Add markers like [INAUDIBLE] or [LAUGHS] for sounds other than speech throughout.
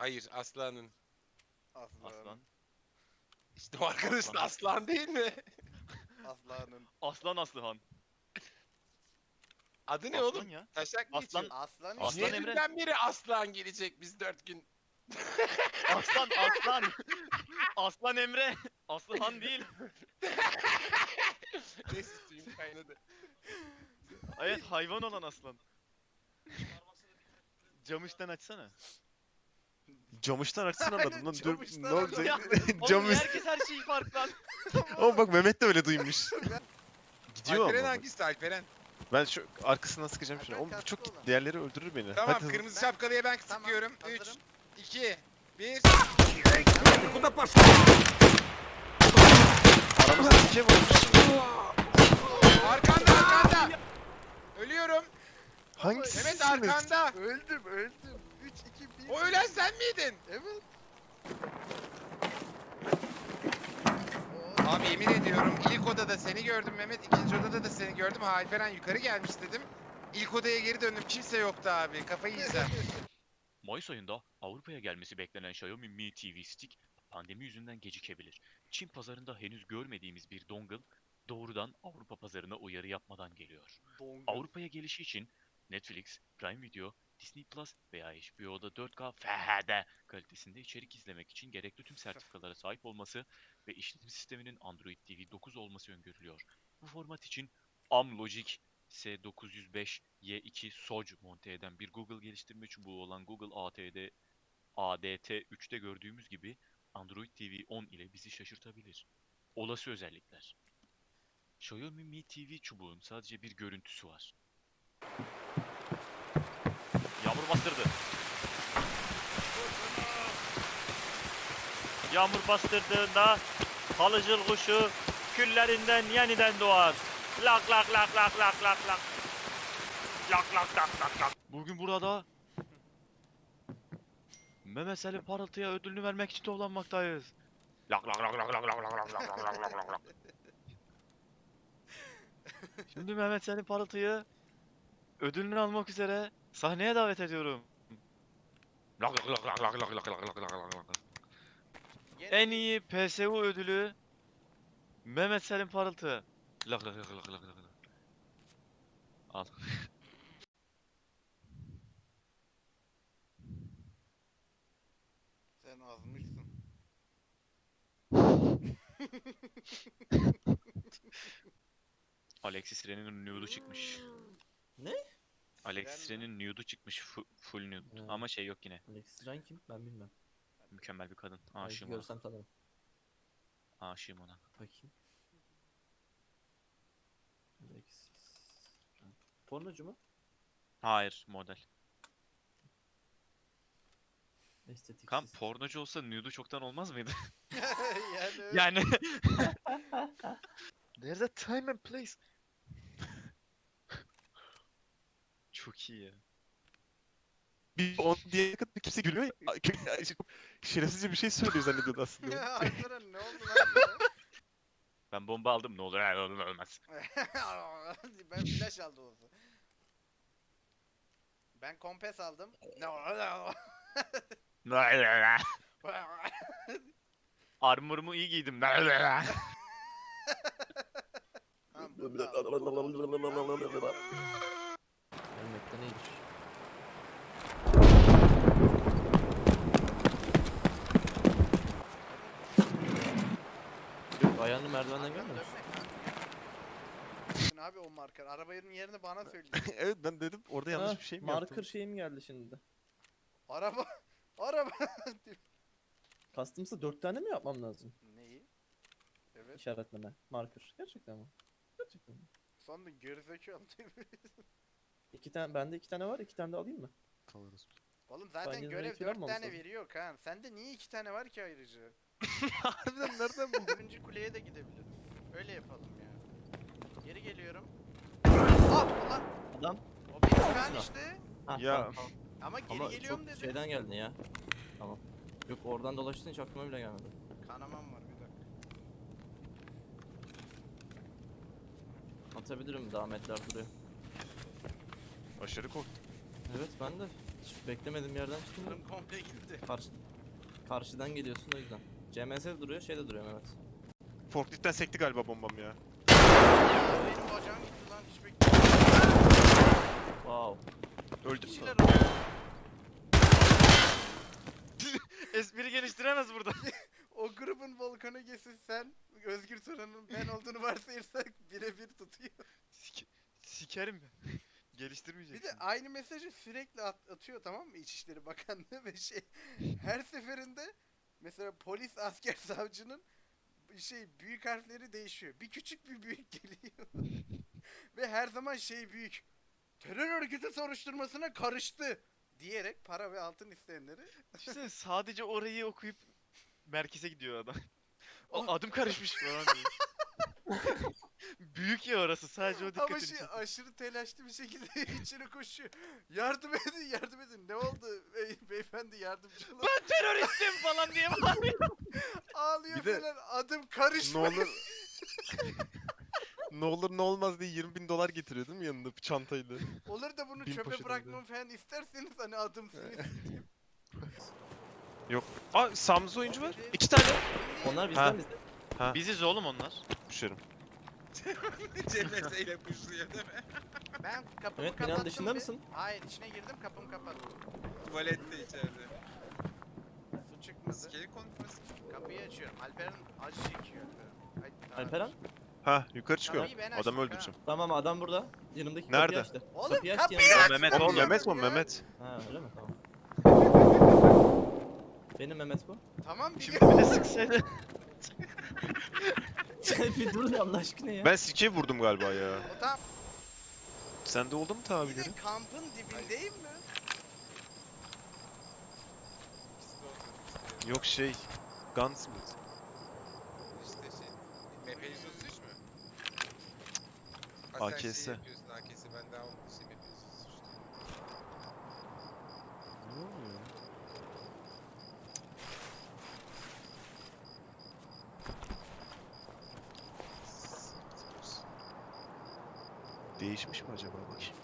Hayır aslanın. Aslan. Aslan. İşte o arkadaş da Aslan. aslan değil mi? Aslanın. Aslan Aslıhan. Adı ne Aslan oğlum? ya. Taşak mı Aslan- geçiyor? Aslan Aslan işte. Emre. Nereden beri aslan gelecek biz dört gün? [LAUGHS] Aslan Aslan. Aslan Emre. Aslıhan değil. [LAUGHS] Neyse suyum kaynadı. Evet hayvan olan aslan. Camıştan açsana. Camıştan Aynen, anladım lan. Dur camıştan ne olacak? Ya, [LAUGHS] Oğlum Camış. herkes her şeyi farklı lan. [LAUGHS] Ama bak Mehmet de öyle duymuş. [LAUGHS] Gidiyor Alperen ama. hangisi Alperen? Ben şu arkasından sıkacağım şimdi. Alperen Oğlum bu çok kaslı olan. diğerleri öldürür beni. Tamam Hadi hızlı. kırmızı Ben- şapkalıya ben Tamam, sıkıyorum. 3, hazırım. 2, 1. Aramızda sikeyim olmuş. Arkanda arkanda. Ölüyorum. Hangisi? Mehmet arkanda. Öldüm öldüm. 3 2 1. O ölen sen miydin? Evet. Abi yemin ediyorum ilk odada seni gördüm Mehmet, ikinci odada da seni gördüm. Ha Alperen yukarı gelmiş dedim. İlk odaya geri döndüm. Kimse yoktu abi. Kafayı yiyeceğim. [LAUGHS] Mayıs ayında Avrupa'ya gelmesi beklenen Xiaomi Mi TV Stick pandemi yüzünden gecikebilir. Çin pazarında henüz görmediğimiz bir dongle doğrudan Avrupa pazarına uyarı yapmadan geliyor. Dongle. Avrupa'ya gelişi için Netflix, Prime Video, Disney Plus veya HBO'da 4K FHD kalitesinde içerik izlemek için gerekli tüm sertifikalara sahip olması ve işletim sisteminin Android TV 9 olması öngörülüyor. Bu format için Amlogic S905Y2 SOC monte eden bir Google geliştirme çubuğu olan Google ATD ADT3'te gördüğümüz gibi Android TV 10 ile bizi şaşırtabilir. Olası özellikler. Xiaomi Mi TV çubuğun sadece bir görüntüsü var. Yağmur bastırdı. Yağmur bastırdığında halıcıl kuşu küllerinden yeniden doğar. Lak lak lak lak lak lak lak. Lak lak lak lak lak. Bugün burada Mehmet Selim Parıltı'ya ödülünü vermek için toplanmaktayız. Lak lak lak lak lak lak lak lak lak lak lak lak lak. Şimdi Mehmet Selim Parıltı'yı ödülünü almak üzere sahneye davet ediyorum. Lak lak lak lak lak lak lak lak lak lak lak lak. Gene En iyi PSU ödülü Mehmet Selim Parıltı. Lak lak lak lak lak. lak. Al. Sen azmışsın. Alexis Ren'in nude'u çıkmış. Ne? Mi? Ren'in nude'u çıkmış fu- full nude. Ha. Ama şey yok yine. Alexis Ryan kim? Ben bilmem. Mükemmel bir kadın. Belki Aşığım ona. görsem tanırım. Aşığım ona. Bakayım. Alexis Ryan. Pornocu mu? Hayır model. Estetik. Kan pornocu olsa nude'u çoktan olmaz mıydı? [LAUGHS] yani. yani There's a time and place. Çok iyi ya. Bir on diye kadar kimse gülüyor ya. [LAUGHS] Şerefsizce bir şey söylüyor zannediyordu aslında. [LAUGHS] Ya Alperen ne oldu lan Ben bomba aldım ne olur ne olur ölmez. sana? ben flash aldım olsa. Ben kompes aldım. Ne oldu? [LAUGHS] Armorumu iyi giydim. Tamam, bunu da aldım. Yok ayağını merdivenden görmüyor musun? Abi o marker. Arabanın yerini bana söyledi. [LAUGHS] evet ben dedim orada yanlış Ha, bir şey mi Marker yaptım? şeyim geldi şimdi. Araba. [LAUGHS] Araba. Customs'ta 4 tane mi yapmam lazım? Neyi? Evet. İşaretleme. Marker. Gerçekten mi? Gerçekten mi? Sonra gerizekalı [LAUGHS] İki tane, bende iki tane var, iki tane de alayım mı? Kalırız. Oğlum zaten yine görev renkli 4 almamız tane lazım. veriyor Kaan. Sende niye 2 tane var ki ayrıca? [LAUGHS] Harbiden nereden buldun? Dördüncü kuleye de gidebiliriz. Öyle yapalım ya. Geri geliyorum. Ah ulan. Adam. O benim Silah. işte. Ha, Ya. tamam, tamam. Ama geri Ama geliyorum çok dedi. şeyden geldin ya. Tamam. Yok oradan dolaştın hiç aklıma bile gelmedi. Kanamam var bir dakika. Atabilirim daha metler duruyor. Aşırı korktum. Evet ben de. Hiç beklemediğim yerden çıktım. Canım komple gitti. Karşı, karşıdan geliyorsun o yüzden. CMS de duruyor, şey de duruyor Mehmet. Forkliftten sekti galiba bombam ya. Benim bacağım gitti lan hiç beklemedim. Wow. Öldüm Kişiler. [LAUGHS] Espri geliştiremez burada. [LAUGHS] O grubun volkanı gesi sen, Özgür Turan'ın ben olduğunu varsayırsak birebir tutuyor. sikerim ben. Bir Geliştirmeyeceksin. de aynı mesajı sürekli at- atıyor tamam mı İçişleri Bakanlığı [LAUGHS] ve şey her seferinde mesela polis asker [LAUGHS] savcının şey büyük harfleri değişiyor. Bir küçük bir büyük [LAUGHS] geliyor. ve her zaman şey büyük. Terör örgütü soruşturmasına karıştı diyerek para ve altın isteyenleri Düşünsene sadece orayı okuyup merkeze gidiyor adam. O adım karışmış falan diye. Büyük ya orası sadece o ama dikkatini şey çekiyor. aşırı telaşlı bir şekilde [LAUGHS] içeri koşuyor. Yardım edin yardım edin ne oldu bey, beyefendi yardımcı olun. Ben teröristim falan diye bağırıyor. Ağlıyor Bir de- falan adım Ne olur... [LAUGHS] ne olur ne olmaz diye 20 bin dolar getiriyor değil mi yanında bir çantayla? Olur da bunu Bin çöpe poşet bırakmamı falan isterseniz hani adım sizin. [LAUGHS] Yok. Aa Samuz oyuncu var. Evet. İki tane. Onlar Ha. bizden bizden. Biziz oğlum onlar. Düşerim. CMS ile kuşluyor değil mi? Ben kapımı Evet, binanın kapattım dışında bir- mısın? Hayır içine girdim kapımı kapattım. Tuvalette içeride. Su çıkmadı. İskele konuşması. Kapıyı açıyorum. Alperen acı çekiyor. Ay, tamam. Alperen? Ha yukarı çıkıyorum. Kapıyı ben Adamı öldüreceğim. Tamam adam burada. Yanımdaki Nerede? kapıyı açtı. Oğlum Kapıyı açtı kapıyı yanımda. Mehmet Oğlum Mehmet mi ya. Mehmet? Ha öyle mi? Tamam. Benim Mehmet bu. Tamam Şimdi biliyorum. bir de sıksaydı. [LAUGHS] bir dur Allah aşkına ya. Ben sike vurdum galiba ya. O tamam. Sende oldu mu de kampın dibindeyim mi? Yok şey. Gunsmith. İşte şey. MP133 mü? Ha, sen AKS. Şey yapıyorsun AKS ben daha onun şey MP133 Ne oluyor? Değişmiş mi acaba bakayım?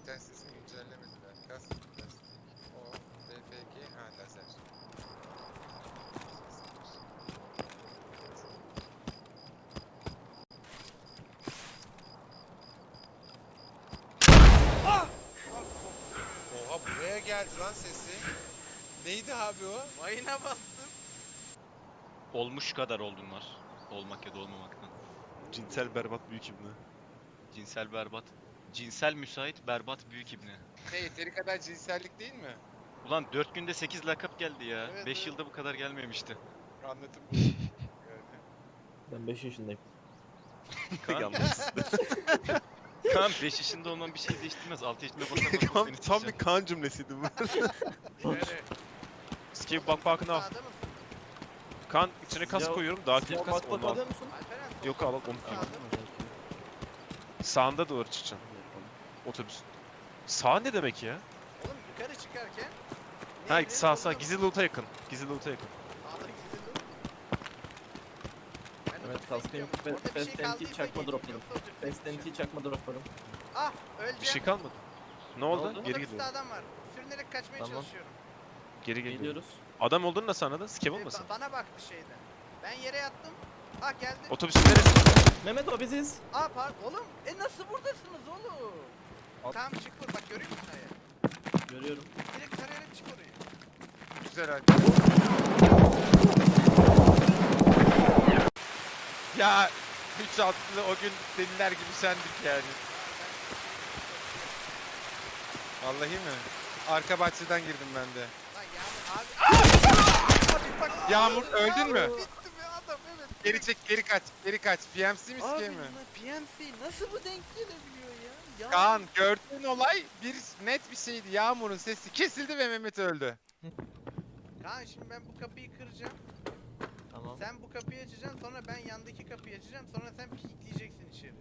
İnternet sitesini güncellemediler. Kas. O BPG ha lazer. Oha buraya geldi lan sesi. Neydi abi o? Mayına bastım. Olmuş kadar oldun var. Olmak ya da olmamaktan. Cinsel berbat büyük ibne. Cinsel berbat. Cinsel müsait berbat büyük ibne. Ne yeteri kadar cinsellik değil mi? Ulan 4 günde 8 lakap geldi ya. Evet, 5 evet. yılda bu kadar gelmemişti. Anlatım bu. Yani. [LAUGHS] Ben 5 yaşındayım. Kaan, Yalnız. [LAUGHS] Kaan 5 yaşında olman bir şey değiştirmez. 6 yaşında basamaz. tam, tam bir kan cümlesiydi bu. [LAUGHS] Şöyle. Skip bakbakını al. Sağda mısın? Kan içine kas Ya- koyuyorum. Daha çok kas bak bak onu al. musun? Alperen Yok al al onu koy. Sağda. Sağında doğru çıkacaksın. Otobüs. Sağ ne demek ya? Oğlum yukarı çıkarken Ha sağ sağ gizli loot'a yakın. Gizli loot'a yakın. Evet, şey Fast NT çakma geleyim, dropladım. STNT bekleyeceğim. çakma droplarım. Ah öleceğim. Bir şey kalmadı. Ne oldu? oldu? Geri gidiyorum. adam var. Sürünerek kaçmaya Tamam. çalışıyorum. Geri geliyorum. Geliyoruz. Adam olduğunu nasıl anladın? Skip Ee, olmasın? ba- bana baktı şeyden. Ben yere yattım. Ah geldi. Otobüsün neresi? Mehmet o biziz. Aa pardon. Oğlum e nasıl buradasınız oğlum? At. Tamam çık vur. Bak görüyor musun ayı? Görüyorum. Direkt tarayarak çık oraya. Güzel abi. Ya 3 atlı o gün deliler gibi sendik yani. Vallahi mi? Arka bahçeden girdim ben de. Lan Yağmur abi. Abi bak. Yağmur, öldün mü? Bitti. Geri çek, geri kaç, geri kaç. PMC mi Abi mi? PMC nasıl bu denk gelebiliyor ya? ya Kaan gördüğün olay bir net bir şeydi. Yağmur'un sesi kesildi ve Mehmet öldü. Kaan şimdi ben bu kapıyı kıracağım. Tamam. Sen bu kapıyı açacaksın sonra ben yandaki kapıyı açacağım sonra sen kilitleyeceksin içeri.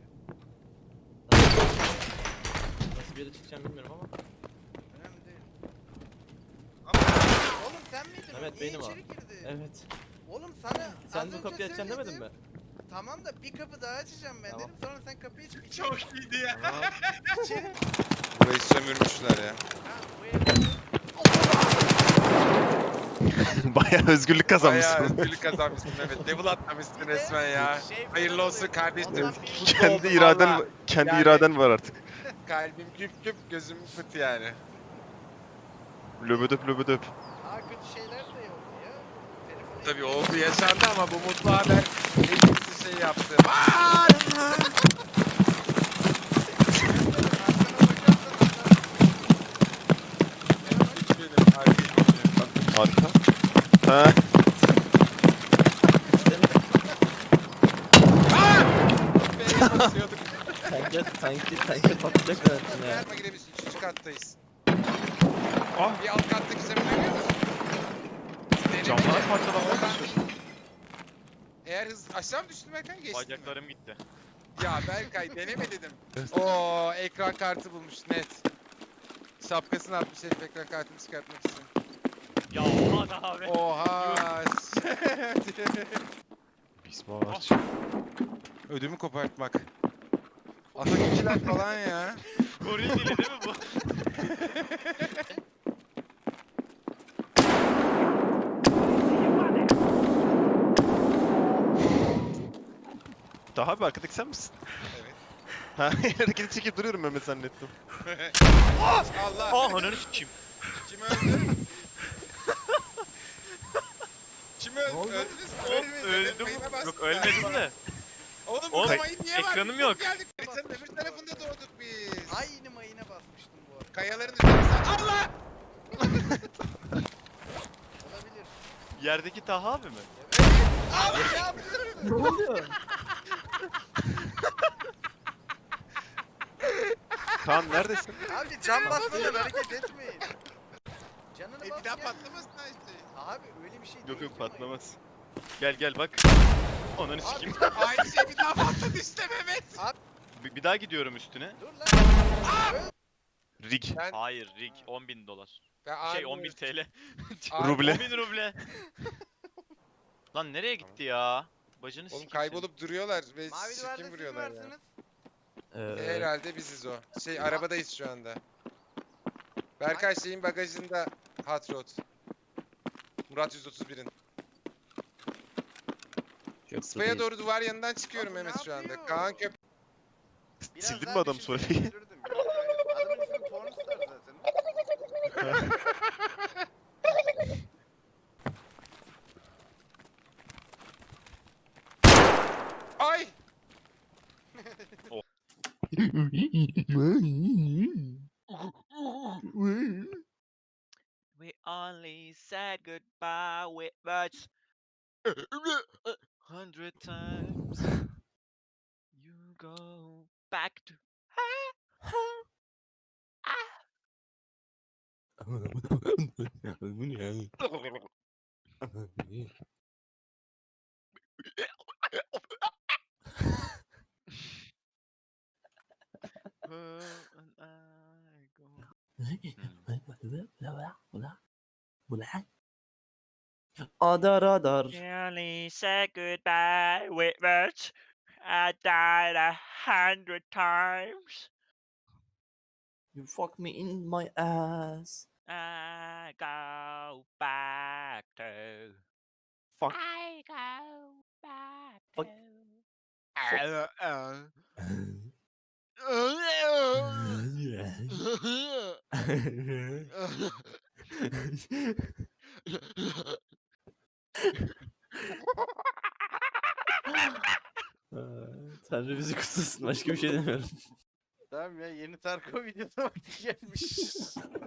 Nasıl bir yere çıkacağım bilmiyorum ama. Önemli değil. Ama Oğlum sen miydin? Evet, Niye benim içeri girdi? Evet. Oğlum sana az Sen önce bu kapıyı açacaksın demedin söyledim. mi? Tamam da bir kapı daha açacağım ben Tamam. dedim sonra sen kapıyı açıp [LAUGHS] içeri çok iyiydi ya. İçeri [LAUGHS] Burayı sömürmüşler ya. Ha, bu evde [LAUGHS] Bayağı özgürlük Bayağı kazanmışsın. özgürlük kazanmışsın Mehmet. Level atlamışsın resmen ya. şey falan Hayırlı olsun oluyor. kardeşim. Ondan Mutlu bir- oldum kendi iraden valla. kendi Yani- iraden var artık. Kalbim güp güp gözüm fıt yani. Löbödöp löbödöp. Daha kötü şeyler de oldu ya. Telefonu Tabii oldu yaşandı ama bu mutlu haber hepimizi şey yaptı. Benim. Harika. Ha. Tanke tanke tanke patlayacak hayatım ya. Verme girebilirsin. Üçüncü kattayız. Ah. Bir alt kattaki zemine görüyor? Camlar Oradan- başlıyor. Eğer hız aşağı mı düştün Berkan geçtin mi? Bacaklarım gitti. Ya Berkay deneme dedim. [LAUGHS] Oo ekran kartı bulmuş net. Şapkasını atmış herif ekran kartını çıkartmak için. Ya aman abi. Oha. [LAUGHS] Bismillah. Ödümü kopartmak. Atak ikiler falan ya. Goril dili değil mi bu? [LAUGHS] Daha bir arkadaki sen misin? Evet. Ha [LAUGHS] hareketi çekip duruyorum Mehmet zannettim. [LAUGHS] Allah. Ah ananı sikeyim. Kim öldü? Kim öldü? oldu? Öldünüz mü? Ölmediniz. öldüm. Mayına bastılar. Yok ölmedim de. Oğlum Oğlum, bu mayın niye var? ekranım Biz yok. Geldik. Haritanın öbür tarafında doğduk biz. Aynı mayına basmıştım bu arada. Kayaların üzerinde. Allah! Olabilir. Yerdeki Taha abi mi? Abi ne yapıyorsun? Ne oluyor? [LAUGHS] Kaan neredesin? Abi can basmadan hareket etmeyin. Canını E bas bir daha ya. patlamasın ha işte. Abi öyle bir şey Yok değil yok mayın. patlamaz. Gel gel bak. Ananı sikeyim. [LAUGHS] Aynı şey bir daha patladı işte Mehmet. Bir, bir daha gidiyorum üstüne. Dur lan. Rig. Ben, Hayır rig 10.000 dolar. ben Şey abi- 10.000 TL. Ruble. [LAUGHS] 10.000 ruble. Lan nereye gitti ya? Bacını Oğlum sikeyim kaybolup duruyorlar ve Mavi sikim vuruyorlar ya. varsınız. Ee, Herhalde biziz o. Şey arabadayız şu anda. Berkay şeyin bagajında Hot Rod. Murat 131'in. çok Spaya doğru duvar yanından çıkıyorum Abi ne Mehmet şu anda. yapıyor? Kaan köp... Biraz Sildin daha mi adam düşünseydim soruyu? öldürürdüm ya. Adamın ismi Pornstar zaten. [LAUGHS] We only said goodbye with words hundred times. You go back to her and I Adar adar. Only said goodbye with words. I died a hundred times. You fuck me in my ass. I go back to. Fuck. I go back Fuck. Aa, [LAUGHS] [LAUGHS] [LAUGHS] Tanrı bizi kutsasın. Başka bir şey demiyorum. Tamam ya yeni Tarkov videosu [LAUGHS] gelmiş. [LAUGHS]